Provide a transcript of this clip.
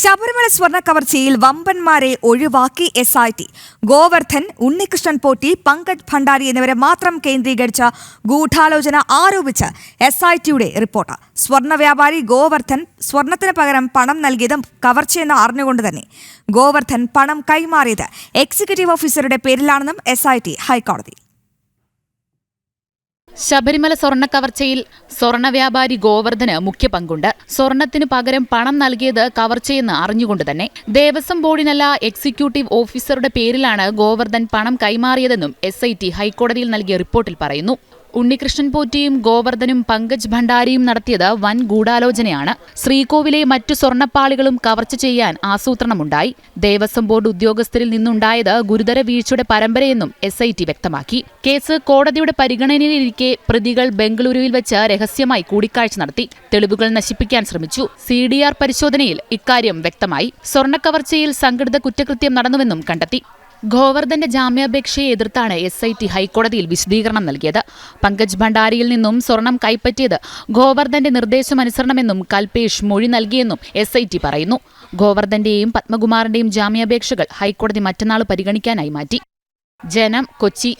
ശബരിമല സ്വർണ കവർച്ചയിൽ വമ്പന്മാരെ ഒഴിവാക്കി S I T Govardhan Unnikrishnan Potti Pankaj Bhandari എന്നിവരെ മാത്രം കേന്ദ്രീകരിച്ച ഗൂഢാലോചന ആരോപിച്ച് എസ് ഐ ടിയുടെ റിപ്പോർട്ട്. സ്വർണ വ്യാപാരി ഗോവർദ്ധൻ സ്വർണത്തിന് പകരം പണം നൽകിയതും കവർച്ചയെന്ന് അറിഞ്ഞുകൊണ്ട് തന്നെ. ഗോവർദ്ധൻ പണം കൈമാറിയത് എക്സിക്യൂട്ടീവ് ഓഫീസറുടെ പേരിലാണെന്നും എസ് ഐ ടി ഹൈക്കോടതി. ശബരിമല സ്വർണ കവർച്ചയിൽ സ്വർണ വ്യാപാരി ഗോവർദ്ധന് മുഖ്യ പങ്കുണ്ട്. സ്വർണത്തിന് പകരം പണം നൽകിയത് കവർച്ചയെന്ന് അറിഞ്ഞുകൊണ്ട് തന്നെ. ദേവസ്വം ബോർഡിനല്ല എക്സിക്യൂട്ടീവ് ഓഫീസറുടെ പേരിലാണ് ഗോവർദ്ധൻ പണം കൈമാറിയതെന്നും എസ് ഹൈക്കോടതിയിൽ നൽകിയ റിപ്പോർട്ടിൽ പറയുന്നു. ഉണ്ണികൃഷ്ണൻ പോറ്റിയും ഗോവർദ്ധനും പങ്കജ് ഭണ്ഡാരിയും നടത്തിയത് വൻ ഗൂഢാലോചനയാണ്. ശ്രീകോവിലെ മറ്റു സ്വർണപ്പാളികളും കവർച്ച ചെയ്യാൻ ആസൂത്രണമുണ്ടായി. ദേവസ്വം ബോർഡ് ഉദ്യോഗസ്ഥരിൽ നിന്നുണ്ടായത് ഗുരുതര വീഴ്ചയുടെ പരമ്പരയെന്നും എസ് ഐ ടി വ്യക്തമാക്കി. കേസ് കോടതിയുടെ പരിഗണനയിലിരിക്കെ പ്രതികൾ ബംഗളൂരുവിൽ വെച്ച് രഹസ്യമായി കൂടിക്കാഴ്ച നടത്തി. തെളിവുകൾ നശിപ്പിക്കാൻ ശ്രമിച്ചു. സി ഡി ആർ പരിശോധനയിൽ ഇക്കാര്യം വ്യക്തമായി. സ്വർണക്കവർച്ചയിൽ സംഘടിത കുറ്റകൃത്യം നടന്നുവെന്നും കണ്ടെത്തി. ഗോവർദ്ധന്റെ ജാമ്യാപേക്ഷയെ എതിർത്താണ് എസ് ഐ ടി ഹൈക്കോടതിയിൽ വിശദീകരണം നൽകിയത്. പങ്കജ് ഭണ്ഡാരിയിൽ നിന്നും സ്വർണം കൈപ്പറ്റിയത് ഗോവർദ്ധന്റെ നിർദ്ദേശമനുസരണമെന്നും കൽപേഷ് മൊഴി നൽകിയെന്നും എസ് ഐ ടി പറയുന്നു. ഗോവർദ്ധന്റെയും പത്മകുമാറിന്റെയും ജാമ്യാപേക്ഷകൾ ഹൈക്കോടതി മറ്റന്നാൾ പരിഗണിക്കാനായി മാറ്റി. ജനം കൊച്ചി